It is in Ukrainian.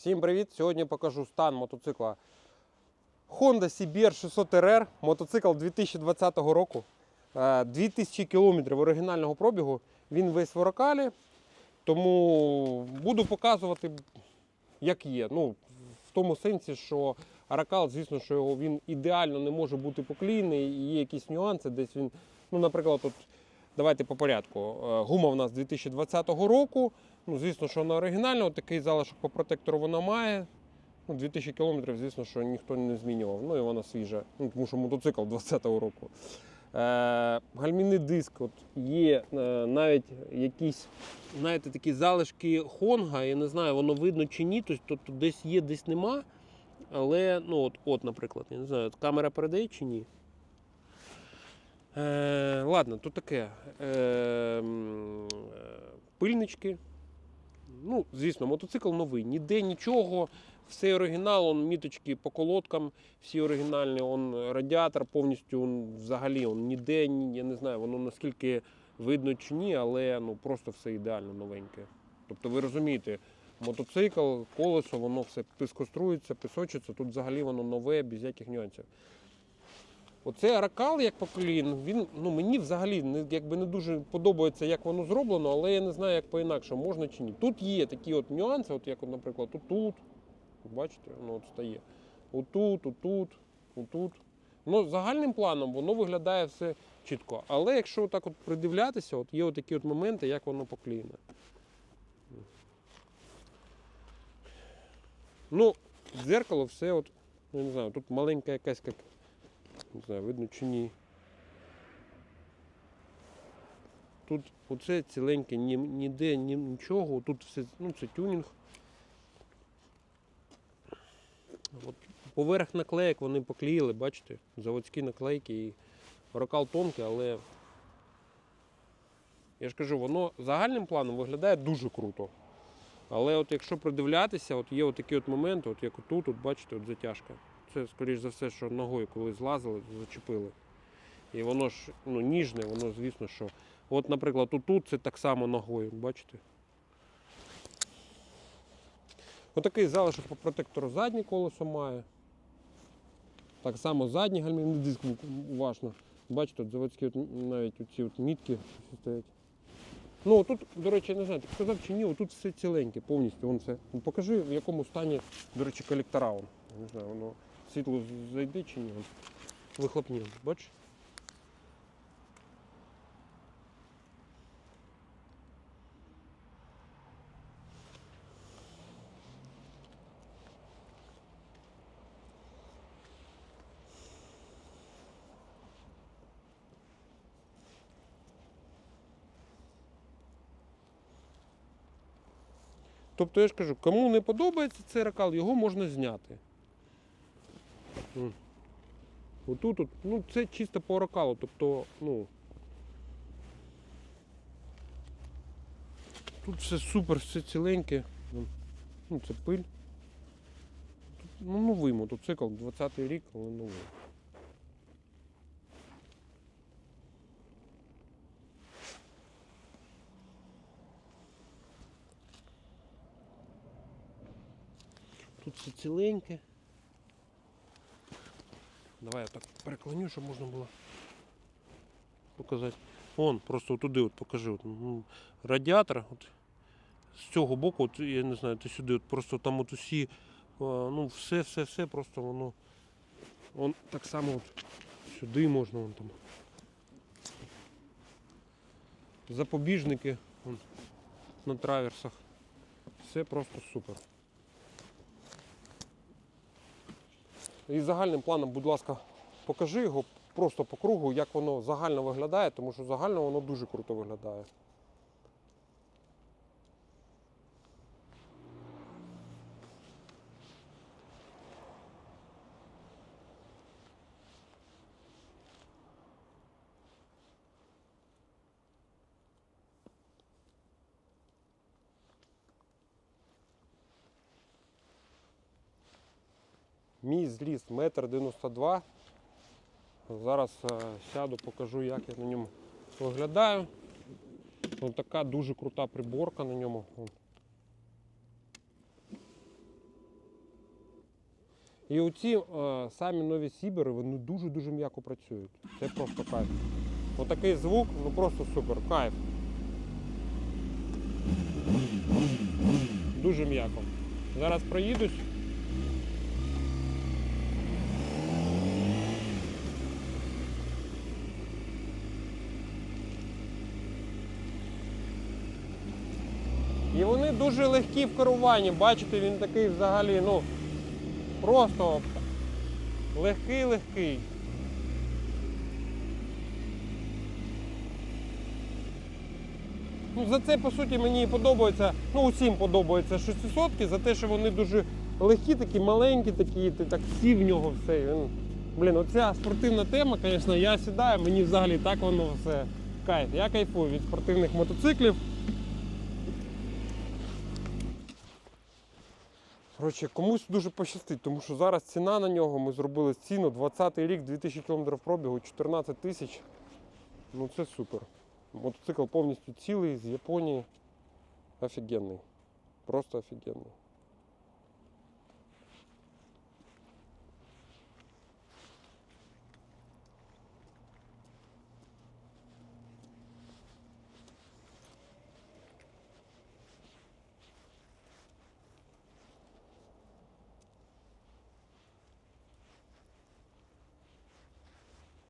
Всім привіт! Сьогодні покажу стан мотоцикла Honda CBR 600 RR, мотоцикл 2020 року. Е, 2000 км оригінального пробігу. Він весь в оракалі, тому буду показувати, як є. Ну, в тому сенсі, що Аракал, звісно, що його він ідеально не може бути поклійний, і є якісь нюанси. Десь він, ну, наприклад, тут давайте по порядку. Е, Гума в нас 2020 року. Ну, звісно, що вона оригінальна, от такий залишок по протектору вона має. Ну, 2000 км, звісно, що ніхто не змінював. Ну і вона свіжа, ну, тому що мотоцикл 20-го року. Е, гальмівний диск от є е, навіть якісь, знаєте, такі залишки Хонга, я не знаю, воно видно чи ні, тобто тобто десь є, десь нема. Але, ну от, от, наприклад, я не знаю, от камера передає чи ні. Е, ладно, то таке. Е, е, пильнички. Ну, звісно, мотоцикл новий. Ніде нічого. Все оригінал, он міточки по колодкам, всі оригінальні, он радіатор повністю он, взагалі он ніде, я не знаю, воно наскільки видно чи ні, але ну, просто все ідеально новеньке. Тобто ви розумієте, мотоцикл, колесо, воно все пискострується, пісочиться, тут взагалі воно нове, без яких нюансів. Оцей аракал, як поклін, він ну, мені взагалі не, якби не дуже подобається, як воно зроблено, але я не знаю, як по-інакшому, можна чи ні. Тут є такі от нюанси, от як, от, наприклад, тут, тут, бачите, воно от стає. Отут, отут, отут. Ну, загальним планом воно виглядає все чітко. Але якщо так от придивлятися, от є такі от моменти, як воно поклеєне. Ну, дзеркало все, от, я не знаю, тут маленька якась як не знаю, видно чи ні. Тут оце ціленьке, ні, ніде ні, нічого, тут все, ну це тюнінг. От поверх наклеїк вони поклеїли, бачите, заводські наклейки і рокал тонкий, але я ж кажу, воно загальним планом виглядає дуже круто. Але от якщо придивлятися, от є от такі от моменти, от як отут, от бачите, от затяжка. Це, скоріш за все, що ногою коли злазили, зачепили. І воно ж ну, ніжне, воно, звісно, що. От, наприклад, отут це так само ногою, бачите? Отакий залишок по протектору заднє колесо має. Так само задній гальмівний диск уважно. Бачите, от заводські от, навіть оці от мітки стоять. Ну тут, до речі, не знаю, ти сказав чи ні, тут все ціленьке, повністю. Вон все. Ну, покажи, в якому стані, до речі, колектора. Не знаю, воно світло зайде чи ні. Вихлопні, бачиш? Тобто я ж кажу, кому не подобається цей ракал, його можна зняти. Отут, от, ну це чисто по ракалу, тобто, ну. Тут все супер, все ціленьке. Ну, це пиль. Ну, новий мотоцикл, 20-й рік, але новий. Тут все ціленьке. Давай я так переклоню, щоб можна було показати. Вон, просто туди от покажи. От, ну, радіатор. От, з цього боку, от, я не знаю, ти сюди, от, просто там от усі, ну, все, все, все, просто воно. Вон так само от, сюди можна вон там. Запобіжники вон, на траверсах. Все просто супер. І загальним планом, будь ласка, покажи його просто по кругу, як воно загально виглядає, тому що загально воно дуже круто виглядає. Мій зріст 1,92 м. Зараз е, сяду, покажу, як я на ньому виглядаю. Ось така дуже крута приборка на ньому. І оці е, самі нові Сібери, вони дуже-дуже м'яко працюють. Це просто кайф. Отакий звук, ну просто супер, кайф. Дуже м'яко. Зараз проїдусь. І вони дуже легкі в керуванні. Бачите, він такий взагалі, ну, просто легкий-легкий. Ну, за це, по суті, мені подобається, ну усім подобається 600 за те, що вони дуже легкі, такі маленькі, такі, ти так сів в нього все. Він, блін, оця спортивна тема, звісно, я сідаю, мені взагалі так воно все кайф. Я кайфую від спортивних мотоциклів. Коротше, комусь дуже пощастить, тому що зараз ціна на нього, ми зробили ціну 20 рік, 2000 км пробігу, 14 тисяч. Ну це супер. Мотоцикл повністю цілий з Японії. Офігенний. Просто офігенний.